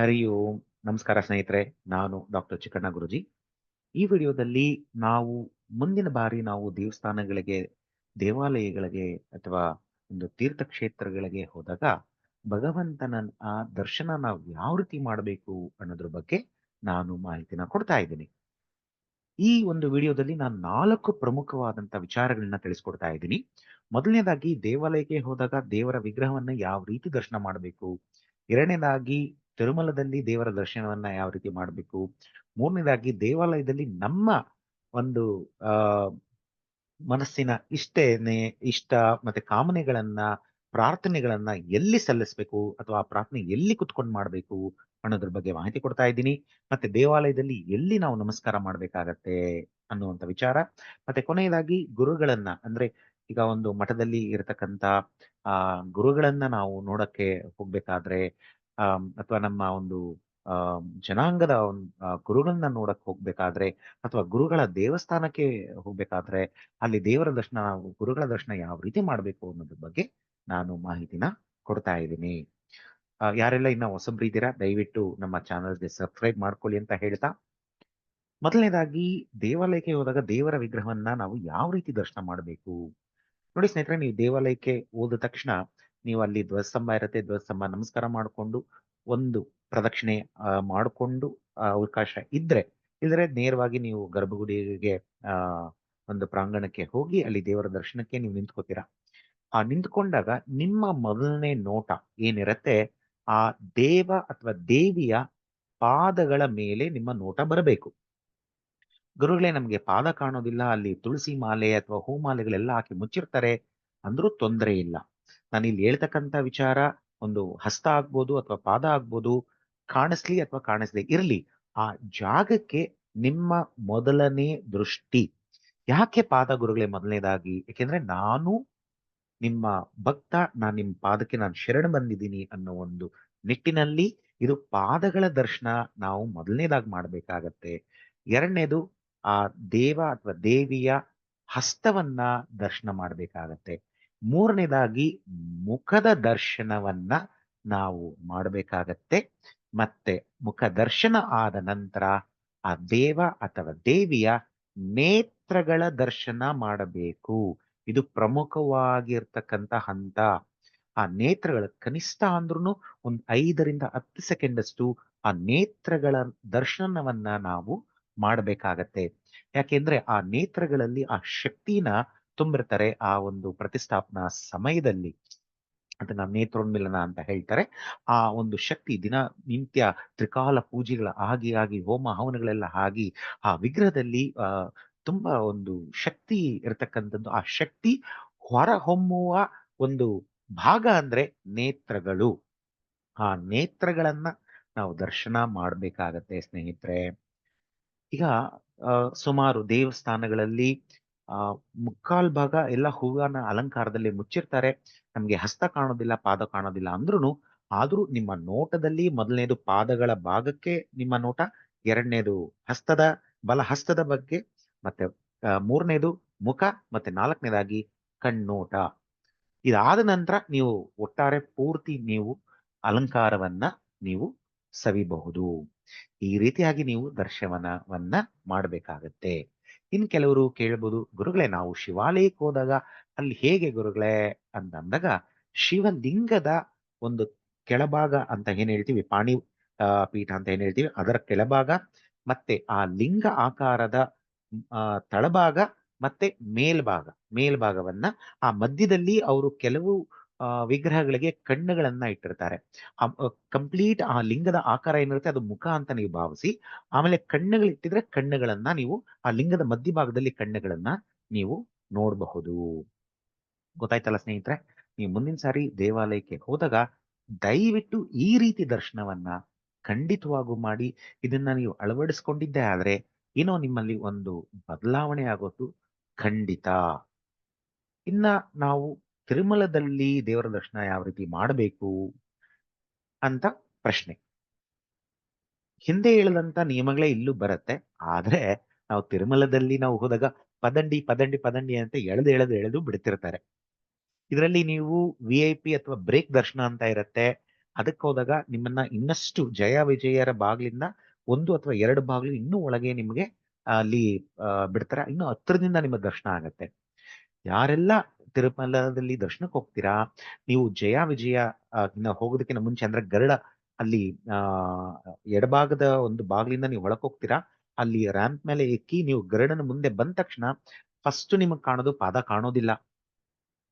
ಹರಿ ಓಂ. ನಮಸ್ಕಾರ ಸ್ನೇಹಿತರೆ, ನಾನು ಡಾಕ್ಟರ್ ಚಿಕ್ಕಣ್ಣ ಗುರುಜಿ. ಈ ವಿಡಿಯೋದಲ್ಲಿ ನಾವು ಮುಂದಿನ ಬಾರಿ ನಾವು ದೇವಸ್ಥಾನಗಳಿಗೆ, ದೇವಾಲಯಗಳಿಗೆ ಅಥವಾ ಒಂದು ತೀರ್ಥಕ್ಷೇತ್ರಗಳಿಗೆ ಹೋದಾಗ ಭಗವಂತನ, ಆ ದರ್ಶನ ನಾವು ಯಾವ ರೀತಿ ಮಾಡಬೇಕು ಅನ್ನೋದ್ರ ಬಗ್ಗೆ ನಾನು ಮಾಹಿತಿನ ಕೊಡ್ತಾ ಇದ್ದೀನಿ. ಈ ಒಂದು ವಿಡಿಯೋದಲ್ಲಿ ನಾನು ನಾಲ್ಕು ಪ್ರಮುಖವಾದಂತ ವಿಚಾರಗಳನ್ನ ತಿಳಿಸ್ಕೊಡ್ತಾ ಇದ್ದೀನಿ. ಮೊದಲನೇದಾಗಿ ದೇವಾಲಯಕ್ಕೆ ಹೋದಾಗ ದೇವರ ವಿಗ್ರಹವನ್ನ ಯಾವ ರೀತಿ ದರ್ಶನ ಮಾಡಬೇಕು? ಎರಡನೇದಾಗಿ ತಿರುಮಲದಲ್ಲಿ ದೇವರ ದರ್ಶನವನ್ನ ಯಾವ ರೀತಿ ಮಾಡಬೇಕು? ಮೂರನೇದಾಗಿ ದೇವಾಲಯದಲ್ಲಿ ನಮ್ಮ ಒಂದು, ಆ, ಮನಸ್ಸಿನ ಇಷ್ಟೇನೆ, ಇಷ್ಟ ಮತ್ತೆ ಕಾಮನೆಗಳನ್ನ, ಪ್ರಾರ್ಥನೆಗಳನ್ನ ಎಲ್ಲಿ ಸಲ್ಲಿಸ್ಬೇಕು ಅಥವಾ ಆ ಪ್ರಾರ್ಥನೆ ಎಲ್ಲಿ ಕುತ್ಕೊಂಡು ಮಾಡಬೇಕು ಅನ್ನೋದ್ರ ಬಗ್ಗೆ ಮಾಹಿತಿ ಕೊಡ್ತಾ ಇದ್ದೀನಿ. ಮತ್ತೆ ದೇವಾಲಯದಲ್ಲಿ ಎಲ್ಲಿ ನಾವು ನಮಸ್ಕಾರ ಮಾಡ್ಬೇಕಾಗತ್ತೆ ಅನ್ನುವಂಥ ವಿಚಾರ. ಮತ್ತೆ ಕೊನೆಯದಾಗಿ ಗುರುಗಳನ್ನ, ಅಂದ್ರೆ ಈಗ ಒಂದು ಮಠದಲ್ಲಿ ಇರತಕ್ಕಂತ ಆ, ಗುರುಗಳನ್ನ ನಾವು ನೋಡಕ್ಕೆ ಹೋಗ್ಬೇಕಾದ್ರೆ ಅಥವಾ ನಮ್ಮ ಒಂದು ಜನಾಂಗದ ಗುರುಗಳನ್ನ ನೋಡಕ್ ಹೋಗ್ಬೇಕಾದ್ರೆ ಅಥವಾ ಗುರುಗಳ ದೇವಸ್ಥಾನಕ್ಕೆ ಹೋಗ್ಬೇಕಾದ್ರೆ ಅಲ್ಲಿ ದೇವರ ದರ್ಶನ ಗುರುಗಳ ದರ್ಶನ ಯಾವ ರೀತಿ ಮಾಡ್ಬೇಕು ಅನ್ನೋದ್ರ ಬಗ್ಗೆ ನಾನು ಮಾಹಿತಿನ ಕೊಡ್ತಾ ಇದ್ದೀನಿ. ಯಾರೆಲ್ಲ ಇನ್ನ ಹೊಸಬ್ರು ಇದ್ದೀರಾ, ದಯವಿಟ್ಟು ನಮ್ಮ ಚಾನಲ್ಗೆ ಸಬ್ಸ್ಕ್ರೈಬ್ ಮಾಡ್ಕೊಳ್ಳಿ ಅಂತ ಹೇಳ್ತಾ. ಮೊದಲನೇದಾಗಿ, ದೇವಾಲಯಕ್ಕೆ ಹೋದಾಗ ದೇವರ ವಿಗ್ರಹವನ್ನ ನಾವು ಯಾವ ರೀತಿ ದರ್ಶನ ಮಾಡಬೇಕು? ನೋಡಿ ಸ್ನೇಹಿತರೆ, ನೀವು ದೇವಾಲಯಕ್ಕೆ ಹೋದ ತಕ್ಷಣ ನೀವು ಅಲ್ಲಿ ಧ್ವಜಸ್ತಂಭ ಇರುತ್ತೆ, ಧ್ವಜಸ್ತಂಭ ನಮಸ್ಕಾರ ಮಾಡಿಕೊಂಡು, ಒಂದು ಪ್ರದಕ್ಷಿಣೆ ಮಾಡಿಕೊಂಡು ಅವಕಾಶ ಇದ್ರೆ ಇದ್ರೆ ನೇರವಾಗಿ ನೀವು ಗರ್ಭಗುಡಿಗೆ, ಆ, ಒಂದು ಪ್ರಾಂಗಣಕ್ಕೆ ಹೋಗಿ ಅಲ್ಲಿ ದೇವರ ದರ್ಶನಕ್ಕೆ ನೀವು ನಿಂತ್ಕೋತೀರಾ? ಆ, ನಿಂತ್ಕೊಂಡಾಗ ನಿಮ್ಮ ಮೊದಲನೇ ನೋಟ ಏನಿರತ್ತೆ, ಆ ದೇವ ಅಥವಾ ದೇವಿಯ ಪಾದಗಳ ಮೇಲೆ ನಿಮ್ಮ ನೋಟ ಬರಬೇಕು. ಗುರುಗಳೇ, ನಮ್ಗೆ ಪಾದ ಕಾಣೋದಿಲ್ಲ, ಅಲ್ಲಿ ತುಳಸಿ ಮಾಲೆ ಅಥವಾ ಹೂಮಾಲೆಗಳೆಲ್ಲ ಹಾಕಿ ಮುಚ್ಚಿರ್ತಾರೆ ಅಂದ್ರೂ ತೊಂದರೆ ಇಲ್ಲ. ನಾನು ಇಲ್ಲಿ ಹೇಳ್ತಕ್ಕಂಥ ವಿಚಾರ ಒಂದು ಹಸ್ತ ಆಗ್ಬೋದು ಅಥವಾ ಪಾದ ಆಗ್ಬೋದು, ಕಾಣಿಸ್ಲಿ ಅಥವಾ ಕಾಣಿಸ್ಲಿ ಇರಲಿ, ಆ ಜಾಗಕ್ಕೆ ನಿಮ್ಮ ಮೊದಲನೇ ದೃಷ್ಟಿ. ಯಾಕೆ ಪಾದ ಗುರುಗಳೇ ಮೊದಲನೇದಾಗಿ? ಯಾಕೆಂದ್ರೆ ನಾನು ನಿಮ್ಮ ಭಕ್ತ, ನಾನು ನಿಮ್ಮ ಪಾದಕ್ಕೆ ನಾನು ಶರಣ ಬಂದಿದ್ದೀನಿ ಅನ್ನೋ ಒಂದು ನಿಟ್ಟಿನಲ್ಲಿ ಇದು ಪಾದಗಳ ದರ್ಶನ ನಾವು ಮೊದಲನೇದಾಗಿ ಮಾಡಬೇಕಾಗತ್ತೆ. ಎರಡನೇದು ಆ ದೇವ ಅಥವಾ ದೇವಿಯ ಹಸ್ತವನ್ನ ದರ್ಶನ ಮಾಡ್ಬೇಕಾಗತ್ತೆ. ಮೂರನೇದಾಗಿ ಮುಖದ ದರ್ಶನವನ್ನ ನಾವು ಮಾಡಬೇಕಾಗತ್ತೆ. ಮತ್ತೆ ಮುಖ ದರ್ಶನ ಆದ ನಂತರ ಆ ದೇವ ಅಥವಾ ದೇವಿಯ ನೇತ್ರಗಳ ದರ್ಶನ ಮಾಡಬೇಕು. ಇದು ಪ್ರಮುಖವಾಗಿರ್ತಕ್ಕಂಥ ಹಂತ. ಆ ನೇತ್ರಗಳ ಕನಿಷ್ಠ ಅಂದ್ರೂ ಒಂದು ಐದರಿಂದ ಹತ್ತು ಸೆಕೆಂಡ್ ಅಷ್ಟು ಆ ನೇತ್ರಗಳ ದರ್ಶನವನ್ನ ನಾವು ಮಾಡಬೇಕಾಗತ್ತೆ. ಯಾಕೆಂದ್ರೆ ಆ ನೇತ್ರಗಳಲ್ಲಿ ಆ ಶಕ್ತಿನ ತುಂಬಿರ್ತಾರೆ ಆ ಒಂದು ಪ್ರತಿಷ್ಠಾಪನಾ ಸಮಯದಲ್ಲಿ. ಅದನ್ನ ನೇತ್ರೋನ್ಮಿಲನ ಅಂತ ಹೇಳ್ತಾರೆ. ಆ ಒಂದು ಶಕ್ತಿ ದಿನ ನಿತ್ಯ ತ್ರಿಕಾಲ ಪೂಜೆಗಳ ಆಗಿ ಆಗಿ ಹೋಮ ಹವನಗಳೆಲ್ಲ ಆಗಿ ಆ ವಿಗ್ರಹದಲ್ಲಿ, ಆ, ತುಂಬಾ ಒಂದು ಶಕ್ತಿ ಇರತಕ್ಕಂಥದ್ದು. ಆ ಶಕ್ತಿ ಹೊರ ಹೊಮ್ಮುವ ಒಂದು ಭಾಗ ಅಂದ್ರೆ ನೇತ್ರಗಳು. ಆ ನೇತ್ರಗಳನ್ನ ನಾವು ದರ್ಶನ ಮಾಡ್ಬೇಕಾಗತ್ತೆ ಸ್ನೇಹಿತರೆ. ಈಗ ಸುಮಾರು ದೇವಸ್ಥಾನಗಳಲ್ಲಿ ಆ, ಮುಕ್ಕಾಲ್ ಭಾಗ ಎಲ್ಲ ಹೂವನ ಅಲಂಕಾರದಲ್ಲಿ ಮುಚ್ಚಿರ್ತಾರೆ. ನಮ್ಗೆ ಹಸ್ತ ಕಾಣೋದಿಲ್ಲ, ಪಾದ ಕಾಣೋದಿಲ್ಲ ಅಂದ್ರೂ ಆದ್ರೂ ನಿಮ್ಮ ನೋಟದಲ್ಲಿ ಮೊದಲನೇದು ಪಾದಗಳ ಭಾಗಕ್ಕೆ ನಿಮ್ಮ ನೋಟ, ಎರಡನೇದು ಹಸ್ತದ ಬಲ ಹಸ್ತದ ಬಗ್ಗೆ, ಮತ್ತೆ ಮೂರನೇದು ಮುಖ, ಮತ್ತೆ ನಾಲ್ಕನೇದಾಗಿ ಕಣ್ಣೋಟ. ಇದಾದ ನಂತರ ನೀವು ಒಟ್ಟಾರೆ ಪೂರ್ತಿ ನೀವು ಅಲಂಕಾರವನ್ನ ನೀವು ಸವಿಬಹುದು. ಈ ರೀತಿಯಾಗಿ ನೀವು ದರ್ಶನವನ್ನ ಮಾಡಬೇಕಾಗತ್ತೆ. ಇನ್ ಕೆಲವರು ಕೇಳಬಹುದು ಗುರುಗಳೇ, ನಾವು ಶಿವಾಲಯಕ್ಕೆ ಹೋದಾಗ ಅಲ್ಲಿ ಹೇಗೆ ಗುರುಗಳೇ? ಅಂತಂದಾಗ ಶಿವಲಿಂಗದ ಒಂದು ಕೆಳಭಾಗ ಅಂತ ಏನ್ ಹೇಳ್ತೀವಿ? ಪಾಣಿ ಪೀಠ ಅಂತ ಏನ್ ಹೇಳ್ತೀವಿ? ಅದರ ಕೆಳಭಾಗ, ಮತ್ತೆ ಆ ಲಿಂಗ ಆಕಾರದ ತಳಭಾಗ, ಮತ್ತೆ ಮೇಲ್ಭಾಗ, ಮೇಲ್ಭಾಗವನ್ನ ಆ ಮಧ್ಯದಲ್ಲಿ ಅವರು ಕೆಲವು ವಿಗ್ರಹಗಳಿಗೆ ಕಣ್ಣುಗಳನ್ನ ಇಟ್ಟಿರ್ತಾರೆ. ಕಂಪ್ಲೀಟ್ ಆ ಲಿಂಗದ ಆಕಾರ ಏನಿರುತ್ತೆ ಅದು ಮುಖ ಅಂತ ನೀವು ಭಾವಿಸಿ, ಆಮೇಲೆ ಕಣ್ಣುಗಳು ಇಟ್ಟಿದ್ರೆ ಕಣ್ಣುಗಳನ್ನ ನೀವು, ಆ ಲಿಂಗದ ಮಧ್ಯಭಾಗದಲ್ಲಿ ಕಣ್ಣುಗಳನ್ನ ನೀವು ನೋಡಬಹುದು. ಗೊತ್ತಾಯ್ತಲ್ಲ ಸ್ನೇಹಿತರೆ? ನೀವು ಮುಂದಿನ ಸಾರಿ ದೇವಾಲಯಕ್ಕೆ ಹೋದಾಗ ದಯವಿಟ್ಟು ಈ ರೀತಿ ದರ್ಶನವನ್ನ ಖಂಡಿತವಾಗೂ ಮಾಡಿ, ಇದನ್ನ ನೀವು ಅಳವಡಿಸ್ಕೊಂಡಿದ್ದೇ ಆದ್ರೆ ಏನೋ ನಿಮ್ಮಲ್ಲಿ ಒಂದು ಬದಲಾವಣೆ ಆಗೋದು ಖಂಡಿತ. ಇನ್ನ ನಾವು ತಿರುಮಲದಲ್ಲಿ ದೇವರ ದರ್ಶನ ಯಾವ ರೀತಿ ಮಾಡಬೇಕು ಅಂತ ಪ್ರಶ್ನೆ. ಹಿಂದೆ ಹೇಳಿದಂತ ನಿಯಮಗಳೇ ಇಲ್ಲೂ ಬರುತ್ತೆ. ಆದ್ರೆ ನಾವು ತಿರುಮಲದಲ್ಲಿ ನಾವು ಹೋದಾಗ ಪದಂಡಿ ಪದಂಡಿ ಪದಂಡಿ ಅಂತ ಎಳೆದು ಎಳೆದು ಎಳೆದು ಬಿಡ್ತಿರ್ತಾರೆ. ಇದರಲ್ಲಿ ನೀವು ವಿ ಐ ಪಿ ಅಥವಾ ಬ್ರೇಕ್ ದರ್ಶನ ಅಂತ ಇರುತ್ತೆ. ಅದಕ್ಕೆ ಹೋದಾಗ ನಿಮ್ಮನ್ನ ಇನ್ನಷ್ಟು ಜಯ ವಿಜಯರ ಬಾಗ್ಲಿಂದ ಒಂದು ಅಥವಾ ಎರಡು ಬಾಗ್ಲು ಇನ್ನೂ ಒಳಗೆ ನಿಮಗೆ ಅಲ್ಲಿ ಬಿಡ್ತಾರೆ. ಇನ್ನು ಹತ್ತಿರದಿಂದ ನಿಮ್ಮ ದರ್ಶನ ಆಗತ್ತೆ. ಯಾರೆಲ್ಲ ತಿರುಮಲದಲ್ಲಿ ದರ್ಶನಕ್ಕೆ ಹೋಗ್ತೀರಾ? ನೀವು ಜಯ ವಿಜಯ ಹೋಗೋದಕ್ಕಿಂತ ಮುಂಚೆ ಅಂದ್ರೆ ಗರುಡ ಅಲ್ಲಿ, ಆ, ಎಡಭಾಗದ ಒಂದು ಬಾಗಿಲಿಂದ ನೀವು ಒಳಕ್ ಹೋಗ್ತೀರಾ? ಅಲ್ಲಿ ರ್ಯಾಂಪ್ ಮೇಲೆ ಎಕ್ಕಿ ನೀವು ಗರುಡನ ಮುಂದೆ ಬಂದ ತಕ್ಷಣ ಫಸ್ಟ್ ನಿಮಗೆ ಕಾಣೋದು ಪಾದ ಕಾಣೋದಿಲ್ಲ.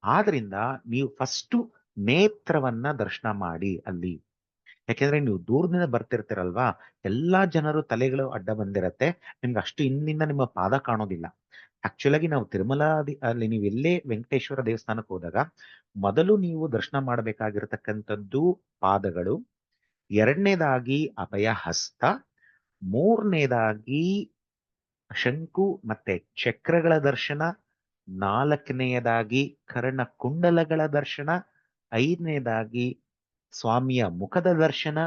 ಆದ್ರಿಂದ ನೀವು ಫಸ್ಟ್ ನೇತ್ರವನ್ನ ದರ್ಶನ ಮಾಡಿ ಅಲ್ಲಿ. ಯಾಕೆಂದ್ರೆ ನೀವು ದೂರದಿಂದ ಬರ್ತಿರ್ತೀರಲ್ವಾ? ಎಲ್ಲಾ ಜನರು ತಲೆಗಳು ಅಡ್ಡ ಬಂದಿರತ್ತೆ. ನಿಮ್ಗೆ ಅಷ್ಟು ಹಿಂದಿಂದ ನಿಮ್ಮ ಪಾದ ಕಾಣೋದಿಲ್ಲ. ಆಕ್ಚುಲ್ ಆಗಿ ನಾವು ತಿರುಮಲ ಅಲ್ಲಿ ನೀವು ಎಲ್ಲೇ ವೆಂಕಟೇಶ್ವರ ದೇವಸ್ಥಾನಕ್ಕೆ ಹೋದಾಗ, ಮೊದಲು ನೀವು ದರ್ಶನ ಮಾಡಬೇಕಾಗಿರತಕ್ಕಂಥದ್ದು ಪಾದಗಳು. ಎರಡನೇದಾಗಿ ಅಭಯ ಹಸ್ತ. ಮೂರನೇದಾಗಿ ಶಂಕು ಮತ್ತೆ ಚಕ್ರಗಳ ದರ್ಶನ. ನಾಲ್ಕನೆಯದಾಗಿ ಕರ್ಣ ಕುಂಡಲಗಳ ದರ್ಶನ. ಐದನೇದಾಗಿ ಸ್ವಾಮಿಯ ಮುಖದ ದರ್ಶನ.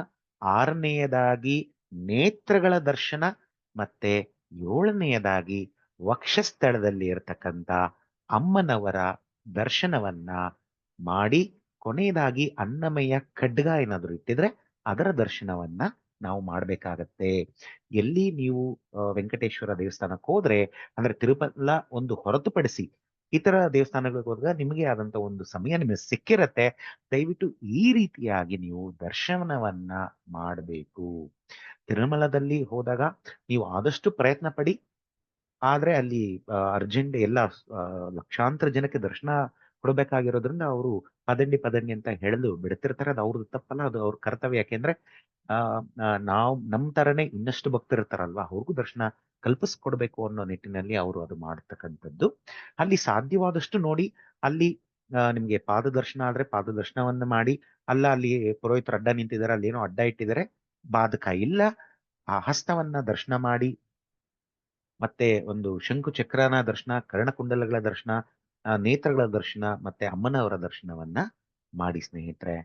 ಆರನೆಯದಾಗಿ ನೇತ್ರಗಳ ದರ್ಶನ. ಮತ್ತೆ ಏಳನೆಯದಾಗಿ ವಕ್ಷಸ್ಥಳದಲ್ಲಿ ಇರತಕ್ಕಂಥ ಅಮ್ಮನವರ ದರ್ಶನವನ್ನ ಮಾಡಿ, ಕೊನೆಯದಾಗಿ ಅನ್ನಮಯ್ಯ ಖಡ್ಗ ಏನಾದರೂ ಇಟ್ಟಿದ್ರೆ ಅದರ ದರ್ಶನವನ್ನ ನಾವು ಮಾಡ್ಬೇಕಾಗತ್ತೆ. ಎಲ್ಲಿ ನೀವು ವೆಂಕಟೇಶ್ವರ ದೇವಸ್ಥಾನಕ್ಕೆ ಹೋದ್ರೆ, ಅಂದ್ರೆ ತಿರುಮಲ ಒಂದು ಹೊರತುಪಡಿಸಿ ಇತರ ದೇವಸ್ಥಾನಗಳಿಗೆ ಹೋದಾಗ ನಿಮಗೆ ಆದಂತ ಒಂದು ಸಮಯ ನಿಮಗೆ ಸಿಕ್ಕಿರತ್ತೆ. ದಯವಿಟ್ಟು ಈ ರೀತಿಯಾಗಿ ನೀವು ದರ್ಶನವನ್ನ ಮಾಡಬೇಕು. ತಿರುಮಲದಲ್ಲಿ ಹೋದಾಗ ನೀವು ಆದಷ್ಟು ಪ್ರಯತ್ನ ಪಡಿ. ಆದ್ರೆ ಅಲ್ಲಿ ಅರ್ಜೆಂಟ್ ಎಲ್ಲ ಲಕ್ಷಾಂತರ ಜನಕ್ಕೆ ದರ್ಶನ ಕೊಡಬೇಕಾಗಿರೋದ್ರಿಂದ ಅವರು ಪದಂಡಿ ಪದಂಡಿ ಅಂತ ಹೇಳಲು ಬಿಡ್ತಿರ್ತಾರೆ. ಅದು ಅವ್ರದ್ದು ತಪ್ಪಲ್ಲ, ಅದು ಅವ್ರ ಕರ್ತವ್ಯ. ಯಾಕೆಂದ್ರೆ, ಆ ನಾವು ನಮ್ ತರನೇ ಇನ್ನಷ್ಟು ಭಕ್ತರಿರ್ತಾರಲ್ವಾ ಅವ್ರಿಗೂ ದರ್ಶನ ಕಲ್ಪಿಸ್ಕೊಡ್ಬೇಕು ಅನ್ನೋ ನಿಟ್ಟಿನಲ್ಲಿ ಅವರು ಅದು ಮಾಡ್ತಕ್ಕಂಥದ್ದು. ಅಲ್ಲಿ ಸಾಧ್ಯವಾದಷ್ಟು ನೋಡಿ, ಅಲ್ಲಿ ನಿಮ್ಗೆ ಪಾದ ದರ್ಶನ ಆದ್ರೆ ಪಾದ ದರ್ಶನವನ್ನ ಮಾಡಿ, ಅಲ್ಲ ಅಲ್ಲಿ ಪುರೋಹಿತರು ಅಡ್ಡ ನಿಂತಿದ್ದಾರೆ ಅಲ್ಲಿ ಏನೋ ಅಡ್ಡ ಇಟ್ಟಿದ್ದಾರೆ, ಬಾಧಕ ಇಲ್ಲ. ಆ ಹಸ್ತವನ್ನ ದರ್ಶನ ಮಾಡಿ ಮತ್ತೆ ಒಂದು ಶಂಕು ಚಕ್ರನ ದರ್ಶನ ಕರ್ಣಕುಂಡಲಗಳ ದರ್ಶನ ನೇತ್ರಗಳ ದರ್ಶನ ಮತ್ತೆ ಅಮ್ಮನವರ ದರ್ಶನವನ್ನ ಮಾಡಿ ಸ್ನೇಹಿತರೆ.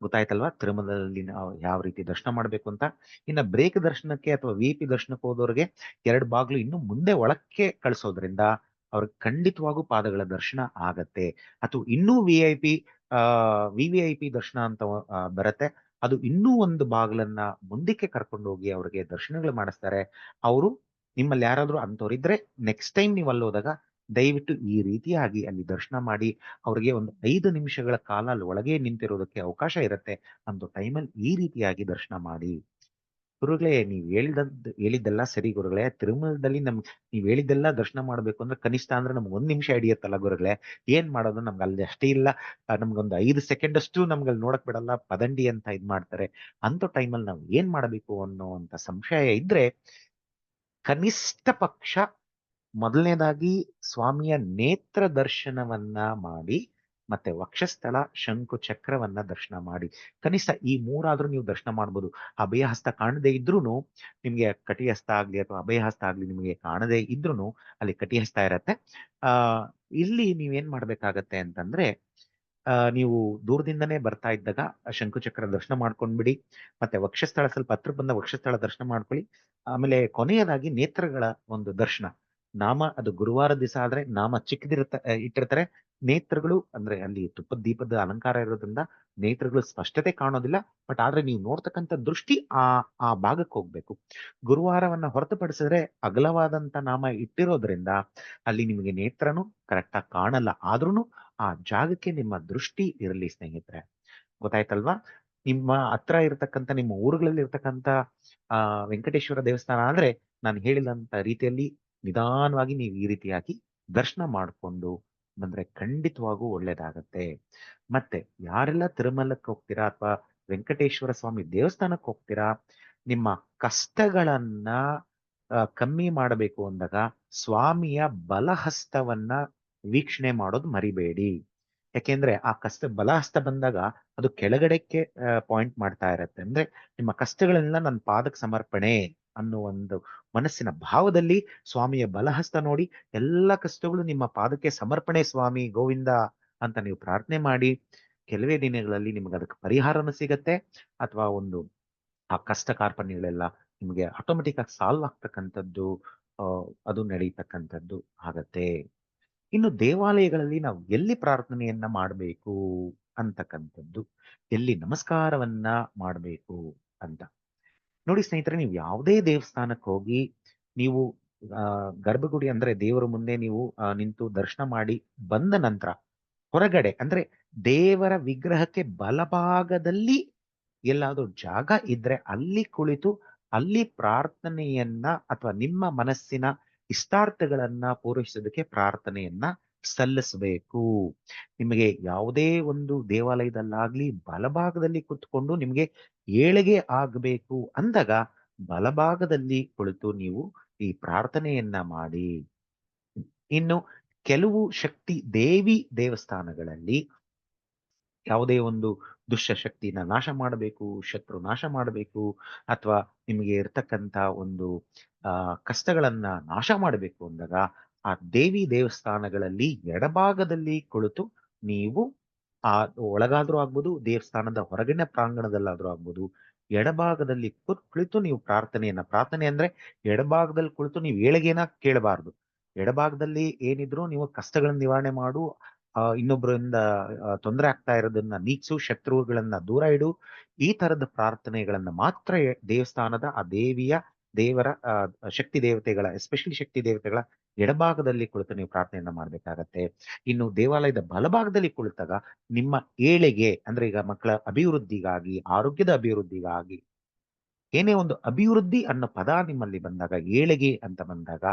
ಗೊತ್ತಾಯ್ತಲ್ವಾ? ತಿರುಮಲದಲ್ಲಿ ನಾವು ಯಾವ ರೀತಿ ದರ್ಶನ ಮಾಡ್ಬೇಕು ಅಂತ? ಇನ್ನ ಬ್ರೇಕ್ ದರ್ಶನಕ್ಕೆ ಅಥವಾ ವಿ ಪಿ ದರ್ಶನಕ್ಕೆ ಹೋದವ್ರಿಗೆ ಎರಡು ಬಾಗ್ಲು ಇನ್ನು ಮುಂದೆ ಒಳಕ್ಕೆ ಕಳಿಸೋದ್ರಿಂದ ಅವ್ರಿಗೆ ಖಂಡಿತವಾಗೂ ಪಾದಗಳ ದರ್ಶನ ಆಗತ್ತೆ. ಅಥವಾ ಇನ್ನೂ V I P V V I P ದರ್ಶನ ಅಂತ ಬರತ್ತೆ. ಅದು ಇನ್ನೂ ಒಂದು ಬಾಗಿಲನ್ನ ಮುಂದಕ್ಕೆ ಕರ್ಕೊಂಡು ಹೋಗಿ ಅವ್ರಿಗೆ ದರ್ಶನಗಳು ಮಾಡಿಸ್ತಾರೆ. ಅವರು ನಿಮ್ಮಲ್ಲಿ ಯಾರಾದ್ರೂ ಅಂಥವ್ರಿದ್ರೆ ನೆಕ್ಸ್ಟ್ ಟೈಮ್ ನೀವು ಅಲ್ಲಿ ಹೋದಾಗ ದಯವಿಟ್ಟು ಈ ರೀತಿಯಾಗಿ ಅಲ್ಲಿ ದರ್ಶನ ಮಾಡಿ, ಅವ್ರಿಗೆ ಒಂದು ಐದು ನಿಮಿಷಗಳ ಕಾಲ ಅಲ್ಲಿ ಒಳಗೆ ನಿಂತಿರೋದಕ್ಕೆ ಅವಕಾಶ ಇರುತ್ತೆ ಅಂತ ಟೈಮಲ್ಲಿ ಈ ರೀತಿಯಾಗಿ ದರ್ಶನ ಮಾಡಿ. ಗುರುಗಳೇ, ನೀವು ಹೇಳಿದ ಹೇಳಿದ್ದೆಲ್ಲ ಸರಿ ಗುರುಗಳೇ. ತಿರುಮಲದಲ್ಲಿ ನಮ್ಗೆ ನೀವು ಹೇಳಿದ್ದೆಲ್ಲ ದರ್ಶನ ಮಾಡ್ಬೇಕು ಅಂದ್ರೆ ಕನಿಷ್ಠ ಅಂದ್ರೆ ನಮ್ಗೆ ಒಂದ್ ನಿಮಿಷ ಹಿಡಿಯತ್ತಲ್ಲ ಗುರುಗಳೇ. ಏನ್ ಮಾಡೋದು? ನಮ್ಗೆ ಅಲ್ಲಿ ಅಷ್ಟೇ ಇಲ್ಲ. ನಮ್ಗೊಂದು ಐದು ಸೆಕೆಂಡ್ ಅಷ್ಟು ನಮ್ಗೆ ಅಲ್ಲಿ ನೋಡಕ್ ಬಿಡಲ್ಲ. ಪದಂಡಿ ಅಂತ ಇದ್ ಮಾಡ್ತಾರೆ. ಅಂತ ಟೈಮಲ್ಲಿ ನಾವು ಏನ್ ಮಾಡಬೇಕು ಅನ್ನೋಂತ ಸಂಶಯ ಇದ್ರೆ ಕನಿಷ್ಠ ಪಕ್ಷ ಮೊದಲನೇದಾಗಿ ಸ್ವಾಮಿಯ ನೇತ್ರ ದರ್ಶನವನ್ನ ಮಾಡಿ, ಮತ್ತೆ ವಕ್ಷಸ್ಥಳ ಶಂಕು ಚಕ್ರವನ್ನ ದರ್ಶನ ಮಾಡಿ. ಕನಿಷ್ಠ ಈ ಮೂರಾದ್ರೂ ನೀವು ದರ್ಶನ ಮಾಡ್ಬೋದು. ಅಭಯಹಸ್ತ ಕಾಣದೇ ಇದ್ರೂನು ನಿಮ್ಗೆ ಕಟಿಹಸ್ತ ಆಗ್ಲಿ ಅಥವಾ ಅಭಯ ಹಸ್ತ ಆಗ್ಲಿ ನಿಮಗೆ ಕಾಣದೇ ಇದ್ರೂನು ಅಲ್ಲಿ ಕಟಿಹಸ್ತ ಇರತ್ತೆ. ಆ, ಇಲ್ಲಿ ನೀವೇನ್ ಮಾಡ್ಬೇಕಾಗತ್ತೆ ಅಂತಂದ್ರೆ ನೀವು ದೂರದಿಂದನೇ ಬರ್ತಾ ಇದ್ದಾಗ ಶಂಕುಚಕ್ರ ದರ್ಶನ ಮಾಡ್ಕೊಂಡ್ಬಿಡಿ. ಮತ್ತೆ ವಕ್ಷಸ್ಥಳ ಸ್ವಲ್ಪ ಹತ್ರ ಬಂದ ವಕ್ಷಸ್ಥಳ ದರ್ಶನ ಮಾಡ್ಕೊಳ್ಳಿ. ಆಮೇಲೆ ಕೊನೆಯದಾಗಿ ನೇತ್ರಗಳ ಒಂದು ದರ್ಶನ. ನಾಮ ಅದು ಗುರುವಾರ ದಿವಸ ಆದ್ರೆ ನಾಮ ಚಿಕ್ಕದಿರುತ್ತ ಇಟ್ಟಿರ್ತಾರೆ. ನೇತ್ರಗಳು ಅಂದ್ರೆ ಅಲ್ಲಿ ತುಪ್ಪದ ದೀಪದ ಅಲಂಕಾರ ಇರೋದ್ರಿಂದ ನೇತ್ರಗಳು ಸ್ಪಷ್ಟತೆ ಕಾಣೋದಿಲ್ಲ. ಬಟ್ ಆದ್ರೆ ನೀವು ನೋಡ್ತಕ್ಕಂಥ ದೃಷ್ಟಿ ಆ ಆ ಭಾಗಕ್ಕೆ ಹೋಗ್ಬೇಕು. ಗುರುವಾರವನ್ನ ಹೊರತುಪಡಿಸಿದ್ರೆ ಅಗಲವಾದಂತ ನಾಮ ಇಟ್ಟಿರೋದ್ರಿಂದ ಅಲ್ಲಿ ನಿಮಗೆ ನೇತ್ರನು ಕರೆಕ್ಟ್ ಆಗಿ ಕಾಣಲ್ಲ. ಆದ್ರೂನು ಆ ಜಾಗಕ್ಕೆ ನಿಮ್ಮ ದೃಷ್ಟಿ ಇರಲಿ, ಸ್ನೇಹಿತರೆ. ಗೊತ್ತಾಯ್ತಲ್ವಾ? ನಿಮ್ಮ ಹತ್ರ ಇರತಕ್ಕಂತ ನಿಮ್ಮ ಊರುಗಳಲ್ಲಿ ಇರತಕ್ಕಂತ ಆ, ವೆಂಕಟೇಶ್ವರ ದೇವಸ್ಥಾನ ಆದರೆ ನಾನು ಹೇಳಿದಂತ ರೀತಿಯಲ್ಲಿ ನಿಧಾನವಾಗಿ ನೀವು ಈ ರೀತಿಯಾಗಿ ದರ್ಶನ ಮಾಡಿಕೊಂಡು ಬಂದ್ರೆ ಖಂಡಿತವಾಗೂ ಒಳ್ಳೇದಾಗತ್ತೆ. ಮತ್ತೆ ಯಾರೆಲ್ಲ ತಿರುಮಲಕ್ಕೆ ಹೋಗ್ತೀರಾ ಅಥವಾ ವೆಂಕಟೇಶ್ವರ ಸ್ವಾಮಿ ದೇವಸ್ಥಾನಕ್ಕೆ ಹೋಗ್ತೀರಾ, ನಿಮ್ಮ ಕಷ್ಟಗಳನ್ನ ಕಮ್ಮಿ ಮಾಡಬೇಕು ಅಂದಾಗ ಸ್ವಾಮಿಯ ಬಲಹಸ್ತವನ್ನ ವೀಕ್ಷಣೆ ಮಾಡೋದು ಮರಿಬೇಡಿ. ಯಾಕೆಂದ್ರೆ ಆ ಕಷ್ಟ ಬಲಹಸ್ತ ಬಂದಾಗ ಅದು ಕೆಳಗಡೆಕ್ಕೆ ಪಾಯಿಂಟ್ ಮಾಡ್ತಾ ಇರತ್ತೆ. ಅಂದ್ರೆ ನಿಮ್ಮ ಕಷ್ಟಗಳನ್ನೆಲ್ಲ ನನ್ನ ಪಾದಕ್ಕೆ ಸಮರ್ಪಣೆ ಅನ್ನೋ ಒಂದು ಮನಸ್ಸಿನ ಭಾವದಲ್ಲಿ ಸ್ವಾಮಿಯ ಬಲಹಸ್ತ ನೋಡಿ ಎಲ್ಲ ಕಷ್ಟಗಳು ನಿಮ್ಮ ಪಾದಕ್ಕೆ ಸಮರ್ಪಣೆ ಸ್ವಾಮಿ ಗೋವಿಂದ ಅಂತ ನೀವು ಪ್ರಾರ್ಥನೆ ಮಾಡಿ. ಕೆಲವೇ ದಿನಗಳಲ್ಲಿ ನಿಮ್ಗೆ ಅದಕ್ಕೆ ಪರಿಹಾರನೂ ಸಿಗತ್ತೆ. ಅಥವಾ ಒಂದು, ಆ ಕಷ್ಟ ಕಾರ್ಪಣ್ಯಗಳೆಲ್ಲ ನಿಮಗೆ ಆಟೋಮೆಟಿಕ್ ಆಗಿ ಸಾಲ್ವ್ ಆಗ್ತಕ್ಕಂಥದ್ದು ಅದು ನಡೀತಕ್ಕಂಥದ್ದು ಆಗತ್ತೆ. ಇನ್ನು ದೇವಾಲಯಗಳಲ್ಲಿ ನಾವು ಎಲ್ಲಿ ಪ್ರಾರ್ಥನೆಯನ್ನ ಮಾಡಬೇಕು ಅಂತಕ್ಕಂಥದ್ದು, ಎಲ್ಲಿ ನಮಸ್ಕಾರವನ್ನ ಮಾಡಬೇಕು ಅಂತ. ನೋಡಿ ಸ್ನೇಹಿತರೆ, ನೀವು ಯಾವುದೇ ದೇವಸ್ಥಾನಕ್ಕೆ ಹೋಗಿ ನೀವು ಗರ್ಭಗುಡಿ ಅಂದ್ರೆ ದೇವರ ಮುಂದೆ ನೀವು ನಿಂತು ದರ್ಶನ ಮಾಡಿ ಬಂದ ನಂತರ ಹೊರಗಡೆ ಅಂದ್ರೆ ದೇವರ ವಿಗ್ರಹಕ್ಕೆ ಬಲಭಾಗದಲ್ಲಿ ಎಲ್ಲಾದ್ರೂ ಜಾಗ ಇದ್ರೆ ಅಲ್ಲಿ ಕುಳಿತು ಅಲ್ಲಿ ಪ್ರಾರ್ಥನೆಯನ್ನ ಅಥವಾ ನಿಮ್ಮ ಮನಸ್ಸಿನ ಇಷ್ಟಾರ್ಥಗಳನ್ನ ಪೂರೈಸೋದಕ್ಕೆ ಪ್ರಾರ್ಥನೆಯನ್ನ ಸಲ್ಲಿಸಬೇಕು. ನಿಮಗೆ ಯಾವುದೇ ಒಂದು ದೇವಾಲಯದಲ್ಲಾಗ್ಲಿ ಬಲಭಾಗದಲ್ಲಿ ಕುತ್ಕೊಂಡು ನಿಮಗೆ ಏಳಿಗೆ ಆಗಬೇಕು ಅಂದಾಗ ಬಲಭಾಗದಲ್ಲಿ ಕುಳಿತು ನೀವು ಈ ಪ್ರಾರ್ಥನೆಯನ್ನ ಮಾಡಿ. ಇನ್ನು ಕೆಲವು ಶಕ್ತಿ ದೇವಿ ದೇವಸ್ಥಾನಗಳಲ್ಲಿ ಯಾವುದೇ ಒಂದು ದುಷ್ಟ ಶಕ್ತಿನ ನಾಶ ಮಾಡಬೇಕು, ಶತ್ರು ನಾಶ ಮಾಡಬೇಕು, ಅಥವಾ ನಿಮಗೆ ಇರ್ತಕ್ಕಂಥ ಒಂದು ಕಷ್ಟಗಳನ್ನ ನಾಶ ಮಾಡಬೇಕು ಅಂದಾಗ ಆ ದೇವಿ ದೇವಸ್ಥಾನಗಳಲ್ಲಿ ಎಡಭಾಗದಲ್ಲಿ ಕುಳಿತು ನೀವು ಆ ಒಳಗಾದ್ರೂ ಆಗ್ಬೋದು, ದೇವಸ್ಥಾನದ ಹೊರಗಿನ ಪ್ರಾಂಗಣದಲ್ಲಾದ್ರೂ ಆಗ್ಬೋದು, ಎಡಭಾಗದಲ್ಲಿ ಕುಳಿತು ನೀವು ಪ್ರಾರ್ಥನೆಯನ್ನ, ಪ್ರಾರ್ಥನೆ ಅಂದ್ರೆ ಎಡಭಾಗದಲ್ಲಿ ಕುಳಿತು ನೀವು ಏಳಿಗೆನ ಕೇಳಬಾರ್ದು. ಎಡಭಾಗದಲ್ಲಿ ಏನಿದ್ರು ನೀವು ಕಷ್ಟಗಳನ್ನ ನಿವಾರಣೆ ಮಾಡು ಇನ್ನೊಬ್ಬರಿಂದ ತೊಂದರೆ ಆಗ್ತಾ ಇರೋದನ್ನ ನೀಗ್ಸು, ಶತ್ರುಗಳನ್ನ ದೂರ ಇಡು, ಈ ತರದ ಪ್ರಾರ್ಥನೆಗಳನ್ನ ಮಾತ್ರ ದೇವಸ್ಥಾನದ ಆ ದೇವಿಯ ದೇವರ ಶಕ್ತಿ ದೇವತೆಗಳ ಎಸ್ಪೆಷಲಿ ಶಕ್ತಿ ದೇವತೆಗಳ ಎಡಭಾಗದಲ್ಲಿ ಕುಳಿತು ನೀವು ಪ್ರಾರ್ಥನೆಯನ್ನು ಮಾಡ್ಬೇಕಾಗತ್ತೆ. ಇನ್ನು ದೇವಾಲಯದ ಬಲಭಾಗದಲ್ಲಿ ಕುಳಿತಾಗ ನಿಮ್ಮ ಏಳಿಗೆ, ಅಂದ್ರೆ ಈಗ ಮಕ್ಕಳ ಅಭಿವೃದ್ಧಿಗಾಗಿ, ಆರೋಗ್ಯದ ಅಭಿವೃದ್ಧಿಗಾಗಿ ಏನೇ ಒಂದು ಅಭಿವೃದ್ಧಿ ಅನ್ನೋ ಪದ ನಿಮ್ಮಲ್ಲಿ ಬಂದಾಗ, ಏಳಿಗೆ ಅಂತ ಬಂದಾಗ,